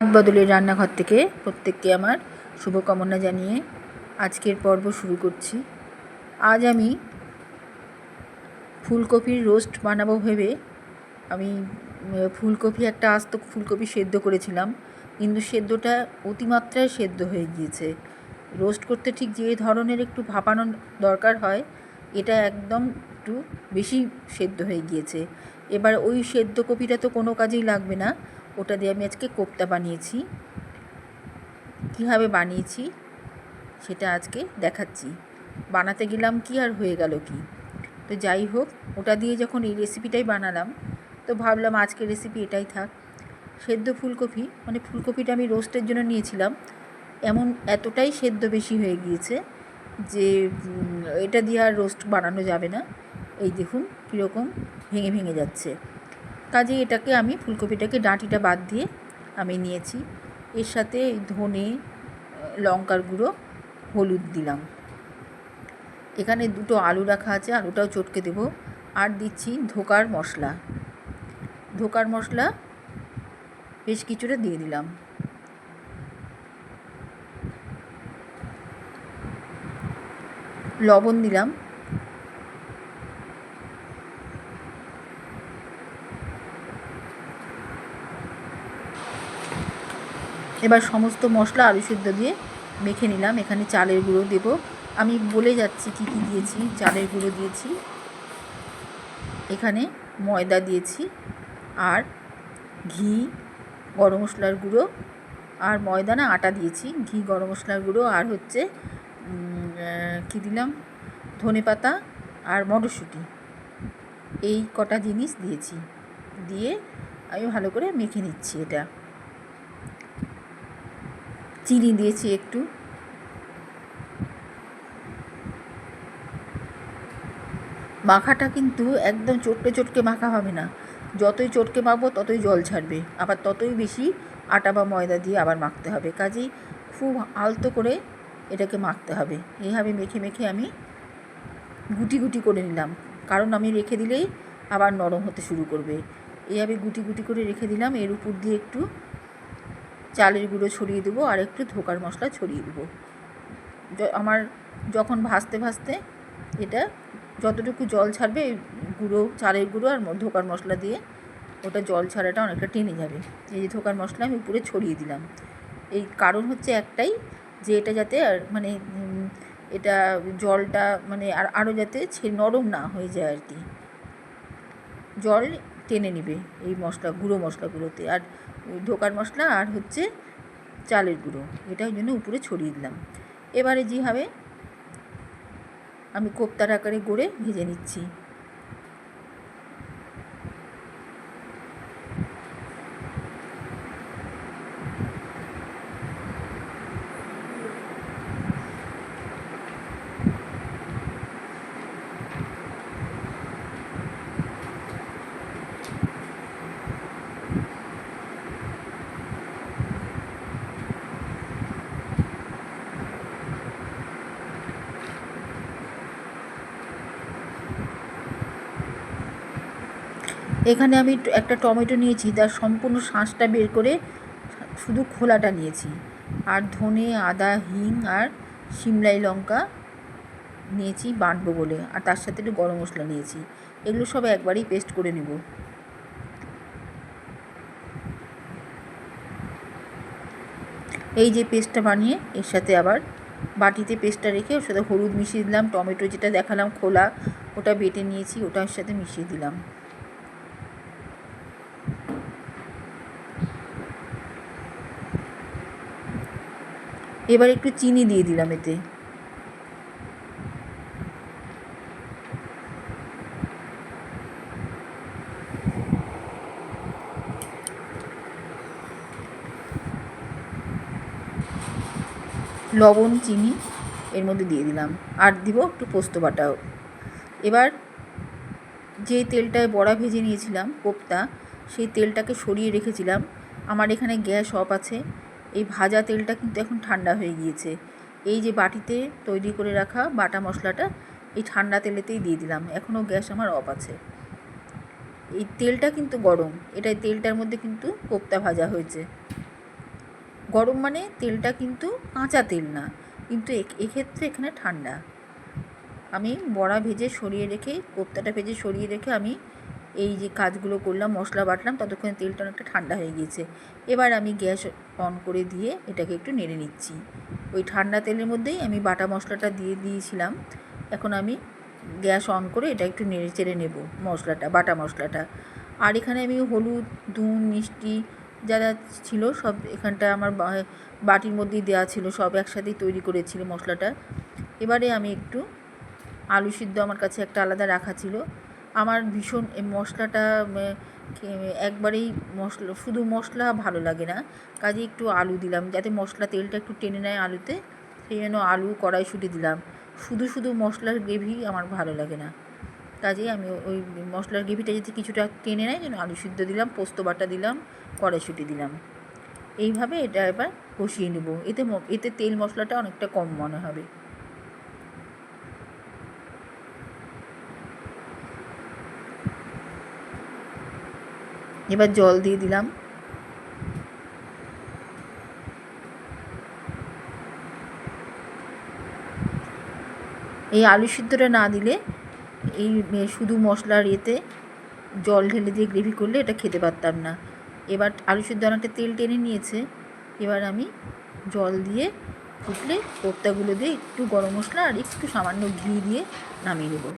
বদলের রান্নাঘর থেকে প্রত্যেককে আমার শুভকামনা জানিয়ে আজকের পর্ব শুরু করছি। আজ আমি ফুলকপির রোস্ট বানাবো ভেবে আমি ফুলকপি একটা আস্ত ফুলকপি সেদ্ধ করেছিলাম, কিন্তু সেদ্ধটা অতিমাত্রায় সেদ্ধ হয়ে গিয়েছে। রোস্ট করতে ঠিক যে ধরনের একটু ভাপানো দরকার হয়, এটা একদম একটু বেশি সেদ্ধ হয়ে গিয়েছে। এবার ওই সেদ্ধ কপিটা তো কোনো কাজেই লাগবে না ওটা দিয়ে আমি আজকে কোপ্তা বানিয়েছি। কীভাবে বানিয়েছি সেটা আজকে দেখাচ্ছি। বানাতে গেলাম কি আর হয়ে গেল কি? তো যাই হোক, ওটা দিয়ে যখন এই রেসিপিটাই বানালাম, তো ভাবলাম আজকে রেসিপি এটাই থাক। সেদ্ধ ফুলকপি মানে ফুলকপিটা আমি রোস্টের জন্য নিয়েছিলাম। এমন এতটাই সেদ্ধ বেশি হয়ে গিয়েছে যে এটা দিয়ে আর রোস্ট বানানো যাবে না। এই দেখুন কীরকম ভেঙে ভেঙে যাচ্ছে। কাজে এটাকে আমি ফুলকপিটাকে ডাঁটিটা বাদ দিয়ে আমি নিয়েছি। এর সাথে ধনে লঙ্কার গুঁড়ো, হলুদ দিলাম। এখানে দুটো আলু রাখা আছে আলুটাও চটকে দেবো। আর দিচ্ছি ধোকার মশলা। ধোকার মশলা বেশ কিছুটা দিয়ে দিলাম। লবণ দিলাম। এবার সমস্ত মশলা, আলু সিদ্ধ দিয়ে মেখে নিলাম। এখানে চালের গুঁড়ো দেব। আমি বলে যাচ্ছি কি কি দিয়েছি। চালের গুঁড়ো দিয়েছি। এখানে ময়দা দিয়েছি আর ঘি, গরম মশলার গুঁড়ো আর ময়দা না আটা দিয়েছি। ঘি, গরম মশলার গুঁড়ো আর হচ্ছে কী দিলাম? ধনে পাতা আর মটরশুঁটি। এই কটা জিনিস দিয়েছি। দিয়ে আমি ভালো করে মেখে নিচ্ছি এটা। চিনি দিয়েছি একটু। মাখাটা কিন্তু একদম চটকে চটকে মাখা হবে না। যতই চটকে মাখবো, ততই জল ছাড়বে। আবার ততই বেশি আটা বা ময়দা দিয়ে আবার মাখতে হবে। কাজেই খুব আলতো করে এটাকে মাখতে হবে। এইভাবে মেখে মেখে আমি গুটি গুটি করে নিলাম। কারণ আমি রেখে দিলেই আবার নরম হতে শুরু করবে। এইভাবে গুটি গুটি করে রেখে দিলাম। এর উপর দিয়ে একটু চালের গুঁড়ো ছড়িয়ে দেবো আর একটু ধোকার মশলা ছড়িয়ে দেবো। আমার যখন ভাজতে ভাজতে এটা যতটুকু জল ছাড়বে গুঁড়ো, চালের গুঁড়ো আর ধোকার মশলা দিয়ে ওটা জল ছাড়াটা অনেকটা টেনে যাবে। এই যে ধোকার মশলা আমি উপরে ছড়িয়ে দিলাম। এই কারণ হচ্ছে একটাই যে এটা যাতে আর মানে এটা জলটা মানে আর আরও যাতে নরম না হয়ে যায় আর কি। জল টেনে নেবে এই মশলা, গুঁড়ো মশলাগুলোতে। আর ধোকার মশলা আর হচ্ছে চালের গুঁড়ো। এটা ওই জন্য উপরে ছড়িয়ে দিলাম। এবারে যেভাবে আমি কোপ্তার আকারে গড়ে ভেজে নিচ্ছি। এখানে আমি একটা টমেটো নিয়েছি, তার সম্পূর্ণ শাঁসটা বের করে শুধু খোলাটা নিয়েছি। আর ধনে, আদা, হিং আর সিমলাই লঙ্কা নিয়েছি বাঁটবো বলে, আর তার সাথে একটু গরম মশলা নিয়েছি। এগুলো সব একবারেই পেস্ট করে নেব। এই যে পেস্টটা বানিয়ে, এর সাথে আবার বাটিতে পেস্টটা রেখে ওর সাথে হলুদ মিশিয়ে দিলাম, টমেটো যেটা দেখালাম খোলা, ওটা বেটে নিয়েছি, ওটার সাথে মিশিয়ে দিলাম। এবার একটু চিনি দিয়ে দিলাম এতে। লবণ, চিনি এর মধ্যে দিয়ে দিলাম। আর দিব একটু পোস্ত বাটাও। এবার যে তেলটায় বড়া ভেজে নিয়েছিলাম কোপ্তা, সেই তেলটাকে সরিয়ে রেখেছিলাম। আমার এখানে গ্যাস অফ আছে। এই ভাজা তেলটা কিন্তু এখন ঠান্ডা হয়ে গিয়েছে। এই যে বাটিতে তৈরি করে রাখা বাটা মশলাটা, এই ঠান্ডা তেলেতেই দিয়ে দিলাম। এখনও গ্যাস আমার অফ আছে। এই তেলটা কিন্তু গরম। এটা তেলটার মধ্যে কিন্তু কোপ্তা ভাজা হয়েছে। গরম মানে তেলটা কিন্তু কাঁচা তেল না, কিন্তু এক্ষেত্রে এখানে ঠান্ডা। আমি বড়া ভেজে সরিয়ে রেখে, কোপ্তাটা ভেজে সরিয়ে রেখে আমি এই যে কাজগুলো করলাম, মশলা বাটলাম, ততক্ষণে তেলটা অনেকটা ঠান্ডা হয়ে গিয়েছে। এবার আমি গ্যাস অন করে দিয়ে এটাকে একটু নেড়ে নিচ্ছি। ওই ঠান্ডা তেলের মধ্যেই আমি বাটা মশলাটা দিয়ে দিয়েছিলাম। এখন আমি গ্যাস অন করে এটা একটু নেড়ে চেড়ে নেব মশলাটা, বাটা মশলাটা। আর এখানে আমি হলুদ নুন মিষ্টি যা যা ছিল সব এখানটা আমার বাটির মধ্যেই দেওয়া ছিল, সব একসাথেই তৈরি করেছিল মশলাটা। এবারে আমি একটু আলু সিদ্ধ আমার কাছে একটা আলাদা রাখা ছিল। আমার ভীষণ মশলাটা একবারেই মশলা, শুধু মশলা ভালো লাগে না। কাজে একটু আলু দিলাম, যাতে মশলা তেলটা একটু টেনে নেয় আলুতে। সেই জন্য আলু, কড়াইশুঁটি দিলাম। শুধু শুধু মশলার গ্রেভি আমার ভালো লাগে না। কাজেই আমি ওই মশলার গ্রেভিটা যদি কিছুটা টেনে নেয়, যেন আলু সিদ্ধ দিলাম, পোস্ত বাটা দিলাম, কড়াইশুঁটি দিলাম। এইভাবে এটা এবার কষিয়ে নেব। এতে এতে তেল মশলাটা অনেকটা কম মনে হবে। এবার জল দিয়ে দিলাম। এই আলু সিদ্ধটা না দিলে এই শুধু মশলার ইয়েতে জল ঢেলে দিয়ে গ্রেভি করলে এটা খেতে পারতাম না। এবার আলু সিদ্ধ অনেকটা তেল টেনে নিয়েছে। এবার আমি জল দিয়ে ফুটলে কোপ্তাগুলো দিয়ে একটু গরম মশলা আর একটু সামান্য ঘি দিয়ে নামিয়ে নেব।